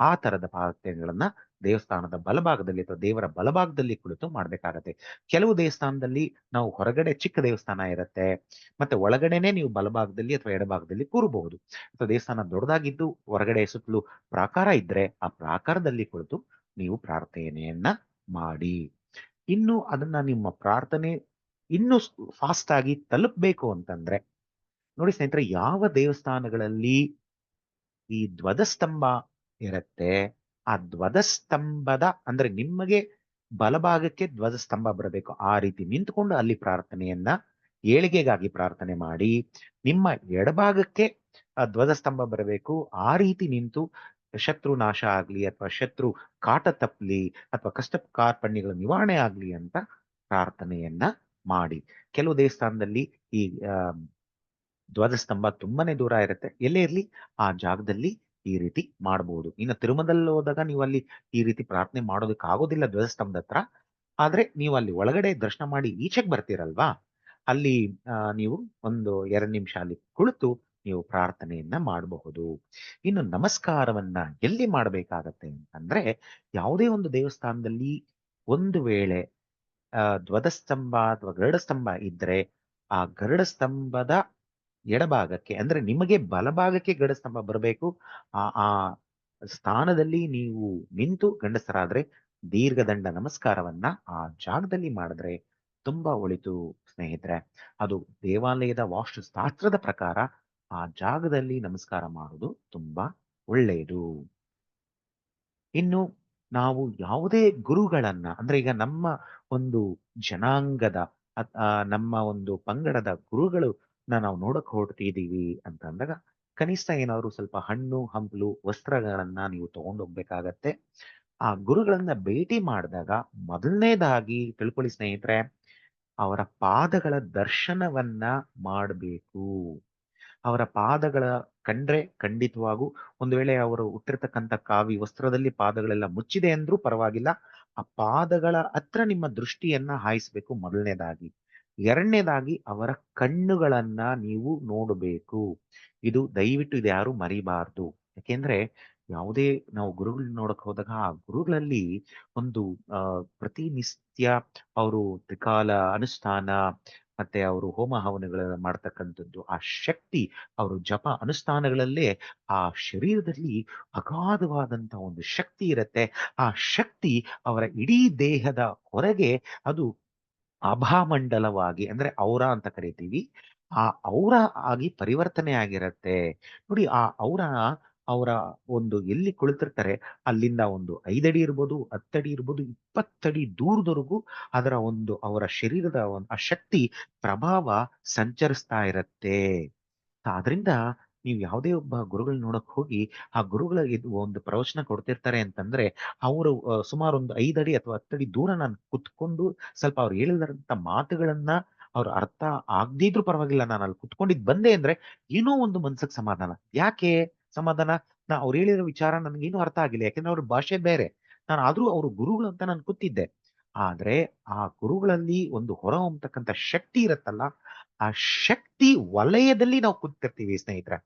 ಆ ತರದ ಪ್ರಾರ್ಥನೆಗಳನ್ನ ದೇವಸ್ಥಾನದ ಬಲಭಾಗದಲ್ಲಿ ಅಥವಾ ದೇವರ ಬಲಭಾಗದಲ್ಲಿ ಕುಳಿತು ಮಾಡ್ಬೇಕಾಗತ್ತೆ. ಕೆಲವು ದೇವಸ್ಥಾನದಲ್ಲಿ ನಾವು ಹೊರಗಡೆ ಚಿಕ್ಕ ದೇವಸ್ಥಾನ ಇರುತ್ತೆ, ಮತ್ತೆ ಒಳಗಡೆನೆ ನೀವು ಬಲಭಾಗದಲ್ಲಿ ಅಥವಾ ಎಡಭಾಗದಲ್ಲಿ ಕೂರಬಹುದು. ಅಥವಾ ದೇವಸ್ಥಾನ ದೊಡ್ಡದಾಗಿದ್ದು ಹೊರಗಡೆ ಸುತ್ತಲೂ ಪ್ರಾಕಾರ ಇದ್ರೆ, ಆ ಪ್ರಾಕಾರದಲ್ಲಿ ಕುಳಿತು ನೀವು ಪ್ರಾರ್ಥನೆಯನ್ನ ಮಾಡಿ. ಇನ್ನು ಅದನ್ನ ನಿಮ್ಮ ಪ್ರಾರ್ಥನೆ ಇನ್ನು ಫಾಸ್ಟ್ ಆಗಿ ತಲುಪಬೇಕು ಅಂತಂದ್ರೆ ನೋಡಿ ಸ್ನೇಹಿತರೆ, ಯಾವ ದೇವಸ್ಥಾನಗಳಲ್ಲಿ ಈ ಧ್ವಜಸ್ತಂಭ ಇರುತ್ತೆ? ಆ ಧ್ವಜಸ್ತಂಭದ ಅಂದ್ರೆ ನಿಮಗೆ ಬಲಭಾಗಕ್ಕೆ ಧ್ವಜಸ್ತಂಭ ಬರಬೇಕು. ಆ ರೀತಿ ನಿಂತ್ಕೊಂಡು ಅಲ್ಲಿ ಪ್ರಾರ್ಥನೆಯನ್ನ, ಏಳಿಗೆಗಾಗಿ ಪ್ರಾರ್ಥನೆ ಮಾಡಿ, ನಿಮ್ಮ ಎಡಭಾಗಕ್ಕೆ ಆ ಧ್ವಜಸ್ತಂಭ ಬರಬೇಕು. ಆ ರೀತಿ ನಿಂತು ಶತ್ರು ನಾಶ ಆಗ್ಲಿ ಅಥವಾ ಶತ್ರು ಕಾಟ ತಪ್ಪಲಿ ಅಥವಾ ಕಷ್ಟ ಕಾರ್ಪಣ್ಯಗಳ ನಿವಾರಣೆ ಆಗ್ಲಿ ಅಂತ ಪ್ರಾರ್ಥನೆಯನ್ನ ಮಾಡಿ. ಕೆಲವು ದೇವಸ್ಥಾನದಲ್ಲಿ ಈ ಧ್ವಜಸ್ತಂಭ ತುಂಬಾನೇ ದೂರ ಇರುತ್ತೆ. ಎಲ್ಲೇ ಇರಲಿ, ಆ ಜಾಗದಲ್ಲಿ ಈ ರೀತಿ ಮಾಡಬಹುದು ಇನ್ನು ತಿರುಮಲದಲ್ಲಿ ಹೋದಾಗ ನೀವು ಅಲ್ಲಿ ಈ ರೀತಿ ಪ್ರಾರ್ಥನೆ ಮಾಡೋದಕ್ಕೆ ಆಗೋದಿಲ್ಲ ಧ್ವಜಸ್ತಂಭದ ಹತ್ರ. ಆದ್ರೆ ನೀವು ಅಲ್ಲಿ ಒಳಗಡೆ ದರ್ಶನ ಮಾಡಿ ಈಚೆಗೆ ಬರ್ತೀರಲ್ವಾ? ಅಲ್ಲಿ ನೀವು ಒಂದು ಎರಡು ನಿಮಿಷ ಅಲ್ಲಿ ಕುಳಿತು ನೀವು ಪ್ರಾರ್ಥನೆಯನ್ನ ಮಾಡಬಹುದು. ಇನ್ನು ನಮಸ್ಕಾರವನ್ನ ಎಲ್ಲಿ ಮಾಡಬೇಕಾಗತ್ತೆ ಅಂತಂದ್ರೆ, ಯಾವುದೇ ಒಂದು ದೇವಸ್ಥಾನದಲ್ಲಿ ಒಂದು ವೇಳೆ ಧ್ವಜಸ್ತಂಭ ಅಥವಾ ಗರುಡ ಸ್ತಂಭ ಇದ್ರೆ, ಆ ಗರುಡ ಸ್ತಂಭದ ಎಡಭಾಗಕ್ಕೆ, ಅಂದ್ರೆ ನಿಮಗೆ ಬಲಭಾಗಕ್ಕೆ ಗಡಸ್ತಂಭ ಸ್ತಂಭ ಬರಬೇಕು. ಆ ಆ ಸ್ಥಾನದಲ್ಲಿ ನೀವು ನಿಂತು ಗಂಡಸರಾದ್ರೆ ದೀರ್ಘದಂಡ ನಮಸ್ಕಾರವನ್ನ ಆ ಜಾಗದಲ್ಲಿ ಮಾಡಿದ್ರೆ ತುಂಬಾ ಒಳಿತು, ಸ್ನೇಹಿತರೆ. ಅದು ದೇವಾಲಯದ ವಾಸ್ತುಶಾಸ್ತ್ರದ ಪ್ರಕಾರ ಆ ಜಾಗದಲ್ಲಿ ನಮಸ್ಕಾರ ಮಾಡುವುದು ತುಂಬಾ ಒಳ್ಳೆಯದು. ಇನ್ನು ನಾವು ಯಾವುದೇ ಗುರುಗಳನ್ನ, ಅಂದ್ರೆ ಈಗ ನಮ್ಮ ಒಂದು ಜನಾಂಗದ ಅತ್- ನಮ್ಮ ಒಂದು ಪಂಗಡದ ಗುರುಗಳು ನಾವು ನೋಡಕ್ ಹೊರಟಿದ್ದೀವಿ ಅಂತ ಅಂದಾಗ ಕನಿಷ್ಠ ಏನಾದ್ರು ಸ್ವಲ್ಪ ಹಣ್ಣು, ಹಂಪಲು, ವಸ್ತ್ರಗಳನ್ನ ನೀವು ತಗೊಂಡೋಗ್ಬೇಕಾಗತ್ತೆ. ಆ ಗುರುಗಳನ್ನ ಭೇಟಿ ಮಾಡಿದಾಗ ಮೊದಲನೇದಾಗಿ ತಿಳ್ಕೊಳ್ಳಿ ಸ್ನೇಹಿತರೆ, ಅವರ ಪಾದಗಳ ದರ್ಶನವನ್ನ ಮಾಡಬೇಕು. ಅವರ ಪಾದಗಳ ಕಂಡ್ರೆ ಖಂಡಿತವಾಗೂ ಒಂದು ವೇಳೆ ಅವರು ಹುಟ್ಟಿರ್ತಕ್ಕಂಥ ಕಾವಿ ವಸ್ತ್ರದಲ್ಲಿ ಪಾದಗಳೆಲ್ಲ ಮುಚ್ಚಿದೆ ಅಂದ್ರೂ ಪರವಾಗಿಲ್ಲ. ಆ ಪಾದಗಳ ಹತ್ರ ನಿಮ್ಮ ದೃಷ್ಟಿಯನ್ನ ಹಾಯಿಸ್ಬೇಕು ಮೊದಲನೇದಾಗಿ. ಎರಡನೇದಾಗಿ ಅವರ ಕಣ್ಣುಗಳನ್ನ ನೀವು ನೋಡಬೇಕು. ಇದು ದಯವಿಟ್ಟು ಇದು ಯಾರು ಮರಿಬಾರ್ದು. ಯಾಕೆಂದ್ರೆ ಯಾವುದೇ ನಾವು ಗುರುಗಳನ್ನ ನೋಡಕ್ ಹೋದಾಗ ಆ ಗುರುಗಳಲ್ಲಿ ಒಂದು ಅಹ್ ಪ್ರತಿನಿತ್ಯ ಅವರು ತ್ರಿಕಾಲ, ಅನುಷ್ಠಾನ ಮತ್ತೆ ಅವರು ಹೋಮ ಹವನಗಳ ಮಾಡ್ತಕ್ಕಂಥದ್ದು, ಆ ಶಕ್ತಿ ಅವರು ಜಪ ಅನುಷ್ಠಾನಗಳಲ್ಲೇ ಆ ಶರೀರದಲ್ಲಿ ಅಗಾಧವಾದಂತಹ ಒಂದು ಶಕ್ತಿ ಇರುತ್ತೆ. ಆ ಶಕ್ತಿ ಅವರ ಇಡೀ ದೇಹದ ಹೊರಗೆ ಅದು ಅಭಾಮಂಡಲವಾಗಿ ಅಂದ್ರೆ ಔರ ಅಂತ ಕರಿತೀವಿ. ಆ ಔರ ಆಗಿ ಪರಿವರ್ತನೆ ಆಗಿರತ್ತೆ. ನೋಡಿ ಆ ಔರ ಅವರ ಒಂದು ಎಲ್ಲಿ ಕುಳಿತಿರ್ತಾರೆ, ಅಲ್ಲಿಂದ ಒಂದು ಐದಡಿ ಇರ್ಬೋದು ಹತ್ತಡಿ ಇರ್ಬೋದು ಇಪ್ಪತ್ತಡಿ ದೂರದವರೆಗೂ ಅದರ ಒಂದು ಅವರ ಶರೀರದ ಒಂದು ಆ ಶಕ್ತಿ, ಪ್ರಭಾವ ಸಂಚರಿಸ್ತಾ ಇರತ್ತೆ. ಆದ್ರಿಂದ ನೀವು ಯಾವುದೇ ಒಬ್ಬ ಗುರುಗಳನ್ನ ನೋಡಕ್ ಹೋಗಿ, ಆ ಗುರುಗಳ ಒಂದು ಪ್ರವಚನ ಕೊಡ್ತಿರ್ತಾರೆ ಅಂತಂದ್ರೆ, ಅವರು ಸುಮಾರು ಒಂದು ಐದಡಿ ಅಥವಾ ಹತ್ತಡಿ ದೂರ ನಾನು ಕುತ್ಕೊಂಡು ಸ್ವಲ್ಪ ಅವ್ರು ಹೇಳಿದಂತ ಮಾತುಗಳನ್ನ ಅವ್ರ ಅರ್ಥ ಆಗ್ದಿದ್ರು ಪರವಾಗಿಲ್ಲ, ನಾನು ಅಲ್ಲಿ ಕುತ್ಕೊಂಡಿದ್ ಬಂದೆ ಅಂದ್ರೆ, ಏನೋ ಒಂದು ಮನ್ಸಕ್ ಸಮಾಧಾನ. ಯಾಕೆ? ಸಮಾಧಾನ? ನಾ ಅವ್ರು ಹೇಳಿರೋ ವಿಚಾರ ನನಗೇನು ಅರ್ಥ ಆಗಿಲ್ಲ. ಯಾಕಂದ್ರೆ ಅವ್ರ ಭಾಷೆ ಬೇರೆ. ನಾನು ಆದ್ರೂ ಅವ್ರ ಗುರುಗಳು ಅಂತ ನಾನು ಕೂತಿದ್ದೆ. ಆದ್ರೆ ಆ ಗುರುಗಳಲ್ಲಿ ಒಂದು ಹೊರ ಶಕ್ತಿ ಇರತ್ತಲ್ಲ, ಆ ಶಕ್ತಿ ವಲಯದಲ್ಲಿ ನಾವು ಕೂತಿರ್ತೀವಿ ಸ್ನೇಹಿತರೆ.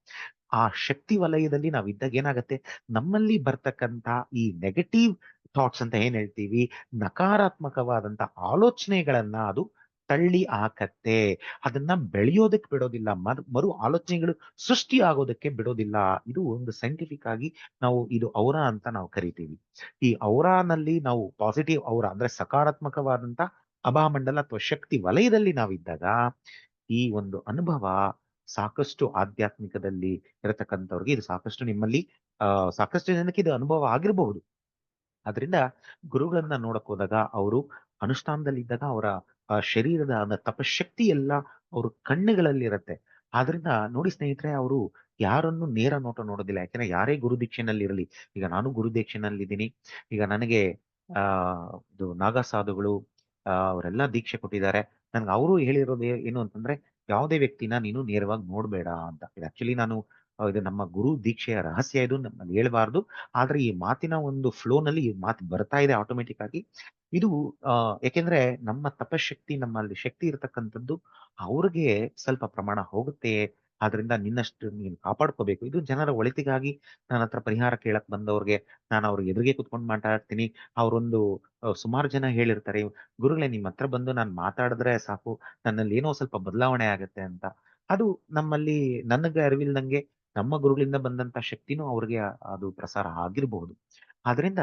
ಆ ಶಕ್ತಿ ವಲಯದಲ್ಲಿ ನಾವು ಇದ್ದಾಗ ಏನಾಗತ್ತೆ? ನಮ್ಮಲ್ಲಿ ಬರ್ತಕ್ಕಂತ ಈ ನೆಗೆಟಿವ್ ಥಾಟ್ಸ್ ಅಂತ ಏನ್ ಹೇಳ್ತೀವಿ? ನಕಾರಾತ್ಮಕವಾದಂತ ಆಲೋಚನೆಗಳನ್ನ ಅದು ತಳ್ಳಿ ಹಾಕತ್ತೆ. ಅದನ್ನ ಬೆಳೆಯೋದಕ್ಕೆ ಬಿಡೋದಿಲ್ಲ. ಮರು ಆಲೋಚನೆಗಳು ಸೃಷ್ಟಿ ಆಗೋದಕ್ಕೆ ಬಿಡೋದಿಲ್ಲ. ಇದು ಒಂದು ಸೈಂಟಿಫಿಕ್ ಆಗಿ ನಾವು ಇದು ಔರ ಅಂತ ನಾವು ಕರಿತೀವಿ. ಈ ಔರಾನಲ್ಲಿ ನಾವು ಪಾಸಿಟಿವ್ ಔರ ಅಂದ್ರೆ ಸಕಾರಾತ್ಮಕವಾದಂತ ಅಭಾಮಂಡಲ ಅಥವಾ ಶಕ್ತಿ ವಲಯದಲ್ಲಿ ನಾವಿದ್ದಾಗ ಈ ಒಂದು ಅನುಭವ ಸಾಕಷ್ಟು ಆಧ್ಯಾತ್ಮಿಕದಲ್ಲಿ ಇರತಕ್ಕಂಥವ್ರಿಗೆ ಇದು ಸಾಕಷ್ಟು ನಿಮ್ಮಲ್ಲಿ, ಆ, ಸಾಕಷ್ಟು ಜನಕ್ಕೆ ಇದು ಅನುಭವ ಆಗಿರಬಹುದು. ಅದರಿಂದ ಗುರುಗಳನ್ನ ನೋಡಕ್ ಹೋದಾಗ ಅವರು ಅನುಷ್ಠಾನದಲ್ಲಿದ್ದಾಗ ಅವರ ಶರೀರದ ತಪಶಕ್ತಿ ಎಲ್ಲ ಅವ್ರ ಕಣ್ಣುಗಳಲ್ಲಿ ಇರುತ್ತೆ ಆದ್ರಿಂದ ನೋಡಿ ಸ್ನೇಹಿತರೆ, ಅವರು ಯಾರನ್ನು ನೇರ ನೋಟ ನೋಡೋದಿಲ್ಲ. ಯಾಕೆಂದ್ರೆ ಯಾರೇ ಗುರು ದೀಕ್ಷೆನಲ್ಲಿ ಇರಲಿ ಈಗ ನಾನು ಗುರು ದೀಕ್ಷೆನಲ್ಲಿದ್ದೀನಿ. ಈಗ ನನಗೆ, ಆ, ಇದು ನಾಗಾ ಸಾಧುಗಳು ಅವರೆಲ್ಲ ದೀಕ್ಷೆ ಕೊಟ್ಟಿದ್ದಾರೆ. ನನ್ಗೆ ಅವರು ಹೇಳಿರೋದು ಏನು ಅಂತಂದ್ರೆ, ಯಾವುದೇ ವ್ಯಕ್ತಿನ ನೀನು ನೇರವಾಗಿ ನೋಡ್ಬೇಡ ಅಂತ. ಆಕ್ಚುಲಿ ನಾನು ಇದು ನಮ್ಮ ಗುರು ದೀಕ್ಷೆಯ ರಹಸ್ಯ ಇದು ನಮ್ಮಲ್ಲಿ ಹೇಳಬಾರದು. ಆದ್ರೆ ಈ ಮಾತಿನ ಒಂದು ಫ್ಲೋನಲ್ಲಿ ಈ ಮಾತು ಬರ್ತಾ ಇದೆ ಆಟೋಮೆಟಿಕ್ ಆಗಿ. ಇದು ಯಾಕೆಂದ್ರೆ ನಮ್ಮ ತಪಶಕ್ತಿ, ನಮ್ಮಲ್ಲಿ ಶಕ್ತಿ ಇರತಕ್ಕಂಥದ್ದು ಅವ್ರಿಗೆ ಸ್ವಲ್ಪ ಪ್ರಮಾಣ ಹೋಗುತ್ತೆ. ಆದ್ರಿಂದ ನಿನ್ನಷ್ಟು ನೀನು ಕಾಪಾಡ್ಕೋಬೇಕು. ಇದು ಜನರ ಒಳಿತಿಗಾಗಿ ನನ್ನ ಹತ್ರ ಪರಿಹಾರ ಕೇಳಕ್ ಬಂದವ್ರಿಗೆ ನಾನು ಅವ್ರಿಗೆ ಎದುರಿಗೆ ಕುತ್ಕೊಂಡು ಮಾತಾಡ್ತೀನಿ. ಅವರೊಂದು ಸುಮಾರು ಜನ ಹೇಳಿರ್ತಾರೆ, ಗುರುಗಳೇ, ನಿಮ್ಮ ಹತ್ರ ಬಂದು ನಾನು ಮಾತಾಡಿದ್ರೆ ಸಾಕು. ನನ್ನಲ್ಲಿ ಏನೋ ಸ್ವಲ್ಪ ಬದಲಾವಣೆ ಆಗುತ್ತೆ ಅಂತ. ಅದು ನಮ್ಮಲ್ಲಿ, ನನಗೆ ಅರಿವಿಲ್ದಂಗೆ ನಮ್ಮ ಗುರುಗಳಿಂದ ಬಂದಂತ ಶಕ್ತಿನೂ ಅವ್ರಿಗೆ ಅದು ಪ್ರಸಾರ ಆಗಿರಬಹುದು. ಆದ್ರಿಂದ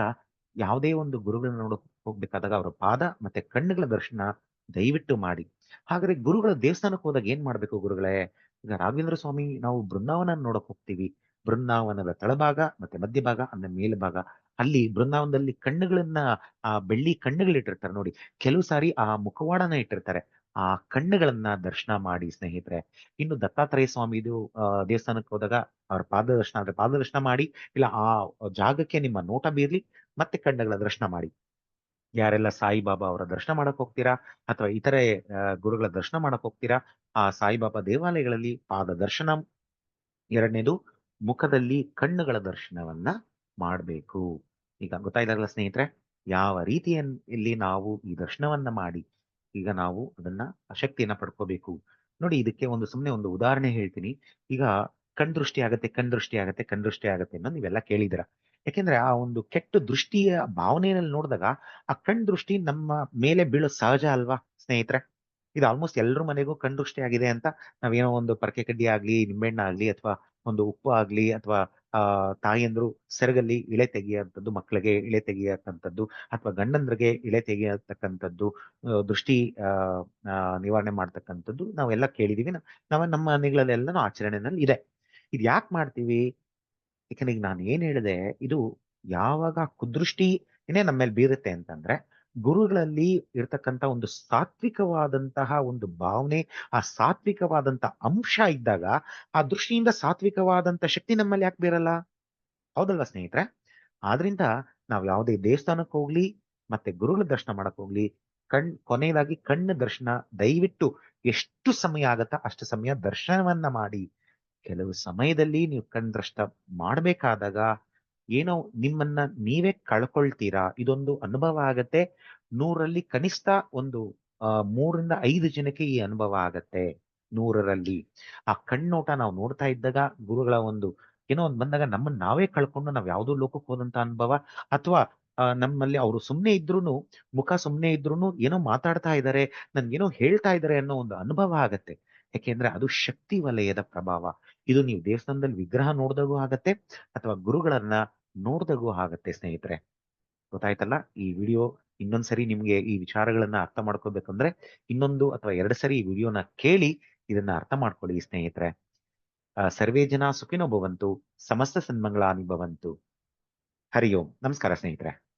ಯಾವುದೇ ಒಂದು ಗುರುಗಳನ್ನ ನೋಡ ಹೋಗ್ಬೇಕಾದಾಗ ಅವರ ಪಾದ ಮತ್ತೆ ಕಣ್ಣುಗಳ ದರ್ಶನ ದಯವಿಟ್ಟು ಮಾಡಿ. ಹಾಗಾದ್ರೆ ಗುರುಗಳ ದೇವಸ್ಥಾನಕ್ಕೆ ಹೋದಾಗ ಏನ್ ಮಾಡ್ಬೇಕು ಗುರುಗಳೇ? ಈಗ ರಾಘವೇಂದ್ರ ಸ್ವಾಮಿ, ನಾವು ಬೃಂದಾವನ ನೋಡಕ್ ಹೋಗ್ತೀವಿ. ಬೃಂದಾವನದ ತಳಭಾಗ ಮತ್ತೆ ಮಧ್ಯಭಾಗ ಅಂದ್ರೆ ಮೇಲ್ಭಾಗ. ಅಲ್ಲಿ ಬೃಂದಾವನದಲ್ಲಿ ಕಣ್ಣುಗಳನ್ನ, ಆ ಬೆಳ್ಳಿ ಕಣ್ಣುಗಳಿಟ್ಟಿರ್ತಾರೆ ನೋಡಿ. ಕೆಲವು ಸಾರಿ ಆ ಮುಖವಾಡನ ಇಟ್ಟಿರ್ತಾರೆ. ಆ ಕಣ್ಣುಗಳನ್ನ ದರ್ಶನ ಮಾಡಿ ಸ್ನೇಹಿತರೆ. ಇನ್ನು ದತ್ತಾತ್ರೇಯ ಸ್ವಾಮಿದು ದೇವಸ್ಥಾನಕ್ಕೆ ಹೋದಾಗ ಅವ್ರ ಪಾದ ದರ್ಶನ ಪಾದದರ್ಶನ ಪಾದ ದರ್ಶನ ಮಾಡಿ, ಇಲ್ಲ ಆ ಜಾಗಕ್ಕೆ ನಿಮ್ಮ ನೋಟ ಬೀರ್ಲಿ ಮತ್ತೆ ಕಣ್ಣುಗಳ ದರ್ಶನ ಮಾಡಿ. ಯಾರೆಲ್ಲ ಸಾಯಿಬಾಬಾ ಅವರ ದರ್ಶನ ಮಾಡಕ್ ಹೋಗ್ತೀರಾ ಅಥವಾ ಇತರೆ ಗುರುಗಳ ದರ್ಶನ ಮಾಡಕ್ ಹೋಗ್ತೀರಾ, ಆ ಸಾಯಿಬಾಬಾ ದೇವಾಲಯಗಳಲ್ಲಿ ಪಾದ ದರ್ಶನ ಎರಡನೇದು ಮುಖದಲ್ಲಿ ಕಣ್ಣುಗಳ ದರ್ಶನವನ್ನ ಮಾಡಬೇಕು. ಈಗ ಗೊತ್ತಾಯ್ತಾರಲ್ಲ ಸ್ನೇಹಿತರೆ, ಯಾವ ರೀತಿಯಲ್ಲಿ ನಾವು ಈ ದರ್ಶನವನ್ನ ಮಾಡಿ ಈಗ ನಾವು ಅದನ್ನ ಶಕ್ತಿಯನ್ನ ಪಡ್ಕೋಬೇಕು. ನೋಡಿ ಇದಕ್ಕೆ ಒಂದು ಸುಮ್ಮನೆ ಒಂದು ಉದಾಹರಣೆ ಹೇಳ್ತೀನಿ. ಈಗ ಕಣ್ ದೃಷ್ಟಿ ಆಗತ್ತೆ, ಕಣ್ ದೃಷ್ಟಿ ಆಗತ್ತೆ, ಕಣ್ ದೃಷ್ಟಿ ಆಗತ್ತೆ ಅನ್ನೋ ನೀವೆಲ್ಲ ಕೇಳಿದಿರ ಯಾಕೆಂದ್ರೆ ಆ ಒಂದು ಕೆಟ್ಟ ದೃಷ್ಟಿಯ ಭಾವನೆಯಲ್ಲಿ ನೋಡಿದಾಗ ಆ ಕಣ್ ದೃಷ್ಟಿ ನಮ್ಮ ಮೇಲೆ ಬೀಳೋ ಸಹಜ ಅಲ್ವಾ ಸ್ನೇಹಿತರೆ? ಇದು ಆಲ್ಮೋಸ್ಟ್ ಎಲ್ಲರ ಮನೆಗೂ ಕಣ್ ದೃಷ್ಟಿ ಆಗಿದೆ ಅಂತ ನಾವೇನೋ ಒಂದು ಪರಕೆ ಕಡ್ಡಿ ಆಗ್ಲಿ ನಿಂಬೆಣ್ಣ ಆಗ್ಲಿ, ಅಥವಾ ಒಂದು ಉಪ್ಪು ಆಗ್ಲಿ, ಅಥವಾ ಆ, ತಾಯಿಯಂದ್ರು ಸೆರಗಲ್ಲಿ ಇಳೆ ತೆಗೆಯಂಥದ್ದು ಮಕ್ಕಳಿಗೆ ಇಳೆ ತೆಗೆಯತಕ್ಕಂಥದ್ದು ಅಥವಾ ಗಂಡಂದ್ರಿಗೆ ಇಳೆ ತೆಗೆಯತಕ್ಕಂಥದ್ದು ದೃಷ್ಟಿ ನಿವಾರಣೆ ಮಾಡ್ತಕ್ಕಂಥದ್ದು ನಾವೆಲ್ಲ ಕೇಳಿದೀವಿ. ನಾವು, ನಮ್ಮ ಮನೆಗಳಲ್ಲೆಲ್ಲನೂ ಆಚರಣೆನಲ್ಲಿ ಇದೆ. ಇದು ಯಾಕೆ ಮಾಡ್ತೀವಿ? ಯಾಕಂದ್ರೆ ಈಗ ನಾನು ಏನ್ ಹೇಳಿದೆ, ಇದು ಯಾವಾಗ ಕುದೃಷ್ಟಿನೇ ನಮ್ಮ ಮೇಲೆ ಬೀರುತ್ತೆ ಅಂತಂದ್ರೆ ಗುರುಗಳಲ್ಲಿ ಇರ್ತಕ್ಕಂಥ ಒಂದು ಸಾತ್ವಿಕವಾದಂತಹ ಒಂದು ಭಾವನೆ, ಆ ಸಾತ್ವಿಕವಾದಂತ ಅಂಶ ಇದ್ದಾಗ ಆ ದೃಷ್ಟಿಯಿಂದ ಸಾತ್ವಿಕವಾದಂತ ಶಕ್ತಿ ನಮ್ಮಲ್ಲಿ ಯಾಕೆ ಬೀರಲ್ಲ? ಹೌದಲ್ವಾ ಸ್ನೇಹಿತರೆ? ಆದ್ರಿಂದ ನಾವು ಯಾವುದೇ ದೇವಸ್ಥಾನಕ್ಕೆ ಹೋಗ್ಲಿ, ಮತ್ತೆ ಗುರುಗಳ ದರ್ಶನ ಮಾಡಕ್ ಹೋಗ್ಲಿ, ಕಣ್, ಕೊನೆಯದಾಗಿ ಕಣ್ಣು ದರ್ಶನ, ದಯವಿಟ್ಟು ಎಷ್ಟು ಸಮಯ ಆಗತ್ತ ಅಷ್ಟು ಸಮಯ ದರ್ಶನವನ್ನ ಮಾಡಿ. ಕೆಲವು ಸಮಯದಲ್ಲಿ ನೀವು ಕಣ್ದೃಷ್ಟ ಮಾಡ್ಬೇಕಾದಾಗ ಏನೋ ನಿಮ್ಮನ್ನ ನೀವೇ ಕಳ್ಕೊಳ್ತೀರಾ? ಇದೊಂದು ಅನುಭವ ಆಗತ್ತೆ. ನೂರಲ್ಲಿ ಕನಿಷ್ಠ ಒಂದು ಅಹ್ ಮೂರರಿಂದ ಐದು ಜನಕ್ಕೆ ಈ ಅನುಭವ ಆಗತ್ತೆ ನೂರರಲ್ಲಿ. ಆ ಕಣ್ಣೋಟ ನಾವು ನೋಡ್ತಾ ಇದ್ದಾಗ ಗುರುಗಳ ಒಂದು, ಏನೋ ಒಂದು ಬಂದಾಗ ನಮ್ಮನ್ನ ನಾವೇ ಕಳ್ಕೊಂಡು ನಾವ್ ಯಾವ್ದೋ ಲೋಕಕ್ಕೆ ಹೋದಂತ ಅನುಭವ ಅಥವಾ ನಮ್ಮಲ್ಲಿ ಅವರು ಸುಮ್ಮನೆ ಇದ್ರು ಮುಖ ಸುಮ್ಮನೆ ಇದ್ರು ಏನೋ ಮಾತಾಡ್ತಾ ಇದ್ದಾರೆ ನನ್ಗೇನೋ ಹೇಳ್ತಾ ಇದ್ದಾರೆ ಅನ್ನೋ ಒಂದು ಅನುಭವ ಆಗತ್ತೆ. ಯಾಕೆಂದ್ರೆ ಅದು ಶಕ್ತಿ ವಲಯದ ಪ್ರಭಾವ. ಇದು ನೀವು ದೇವಸ್ಥಾನದಲ್ಲಿ ವಿಗ್ರಹ ನೋಡಿದಾಗೂ ಆಗತ್ತೆ, ಅಥವಾ ಗುರುಗಳನ್ನ ನೋಡಿದಾಗೂ ಆಗತ್ತೆ, ಸ್ನೇಹಿತರೆ. ಗೊತ್ತಾಯ್ತಲ್ಲ? ಈ ವಿಡಿಯೋ ಇನ್ನೊಂದ್ಸರಿ ನಿಮ್ಗೆ ಈ ವಿಚಾರಗಳನ್ನ ಅರ್ಥ ಮಾಡ್ಕೋಬೇಕಂದ್ರೆ ಇನ್ನೊಂದು ಅಥವಾ ಎರಡು ಸರಿ ಈ ವಿಡಿಯೋನ ಕೇಳಿ ಇದನ್ನ ಅರ್ಥ ಮಾಡ್ಕೊಳ್ಳಿ, ಸ್ನೇಹಿತರೆ. ಸರ್ವೇ ಜನ ಸುಖಿನೋ ಭವಂತು, ಸಮಸ್ತ ಸನ್ಮಂಗಳಾನಿ ಭವಂತು. ಹರಿ ಓಂ. ನಮಸ್ಕಾರ, ಸ್ನೇಹಿತರೆ.